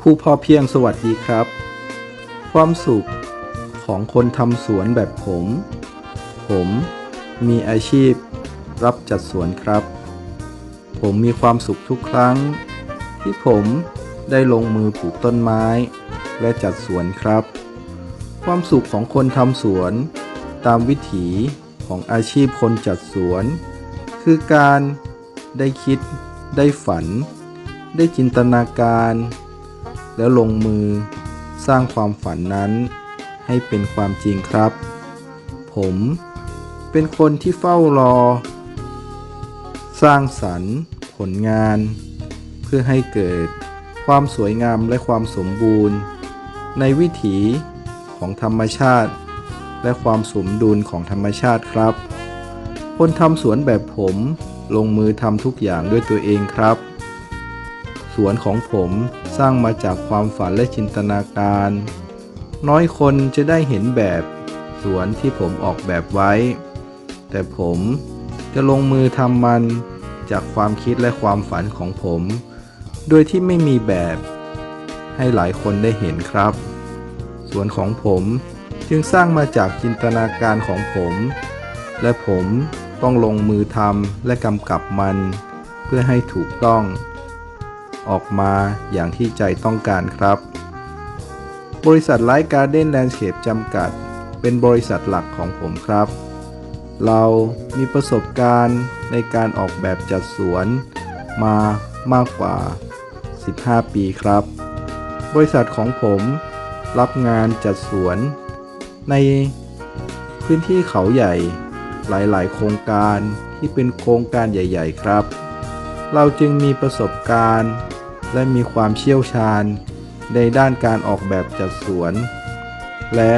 ผู้พอเพียงสวัสดีครับ ความสุขของคนทำสวนแบบผม ผมมีอาชีพรับจัดสวนครับ ผมมีความสุขทุกครั้ง ที่ผมได้ลงมือปลูกต้นไม้ และจัดสวนครับ ความสุขของคนทำสวนตามวิถีของอาชีพคนจัดสวน คือการได้คิด ได้ฝัน ได้จินตนาการ แล้วลงมือสร้างความฝันนั้น ให้เป็นความจริงครับ ผมเป็นคนที่เฝ้ารอ สร้างสรรค์ ผลงาน เพื่อให้เกิดความสวยงามและความสมบูรณ์ ในวิถีของธรรมชาติ และความสมดุลของธรรมชาติครับ คนทำสวนแบบผมลงมือทำทุกอย่างด้วยตัวเองครับ วนของผมสร้างมาจากความฝันและจินตนาการ น้อยคนจะได้เห็นแบบสวนที่ผมออกแบบไว้ แต่ผมจะลงมือทำมันจากความคิดและความฝันของผม โดยที่ไม่มีแบบ ให้หลายคนได้เห็นครับ สวนของผมจึงสร้างมาจากจินตนาการของผม และผมต้องลงมือทำและกำกับมัน เพื่อให้ถูกต้อง ออกมาอย่างที่ใจต้องการครับ บริษัทไลท์การ์เด้นแลนด์สเคปจำกัด เป็นบริษัทหลักของผมครับ เรามีประสบการณ์ในการออกแบบจัดสวนมามากกว่า 15 ปีครับ บริษัทของผมรับงานจัดสวน ในพื้นที่เขาใหญ่หลาย ๆ โครงการที่เป็นโครงการใหญ่ ๆ ครับ เราจึงมีประสบการณ์ และมีความเชี่ยวชาญในด้านการออกแบบจัดสวน และ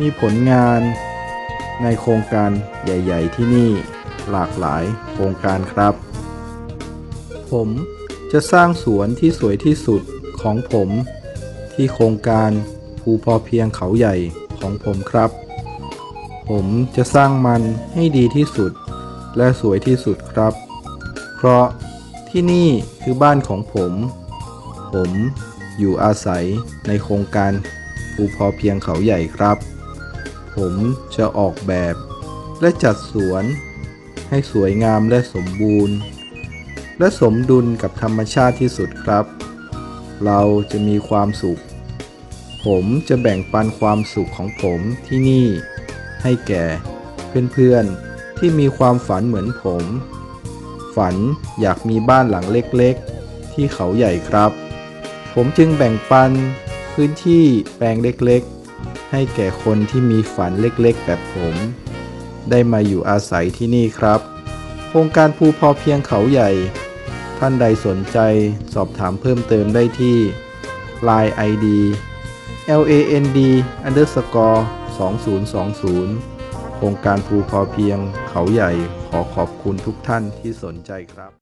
มีผลงานในโครงการใหญ่ ๆ ที่นี่หลากหลายโครงการครับ ผมจะสร้างสวนที่สวยที่สุดของผม ที่โครงการภูพอเพียงเขาใหญ่ของผมครับ ผมจะสร้างมันให้ดีที่สุดและสวยที่สุดครับ เพราะ ที่นี่คือบ้านของผม ผมอยู่อาศัยในโครงการภูพอเพียงเขาใหญ่ครับ ผมจะออกแบบและจัดสวน ให้สวยงามและสมบูรณ์ และสมดุลกับธรรมชาติที่สุดครับ เราจะมีความสุข ผมจะแบ่งปันความสุขของผมที่นี่ ให้แก่เพื่อนๆที่มีความฝันเหมือนผม ฝันอยากมีบ้านหลังเล็กๆ ที่เขาใหญ่ครับ ผมจึงแบ่งปันพื้นที่แปลงเล็กๆ ให้แก่คนที่มีฝันเล็กๆ แบบผม ได้มาอยู่อาศัยที่นี่ครับ โครงการภูพอเพียงเขาใหญ่ ท่านใดสนใจสอบถามเพิ่มเติมได้ที่ Line ID land underscore 2020 ครงการภูพอเพียงเขาใหญ่ขอขอบคุณทุกท่านที่สนใจครับ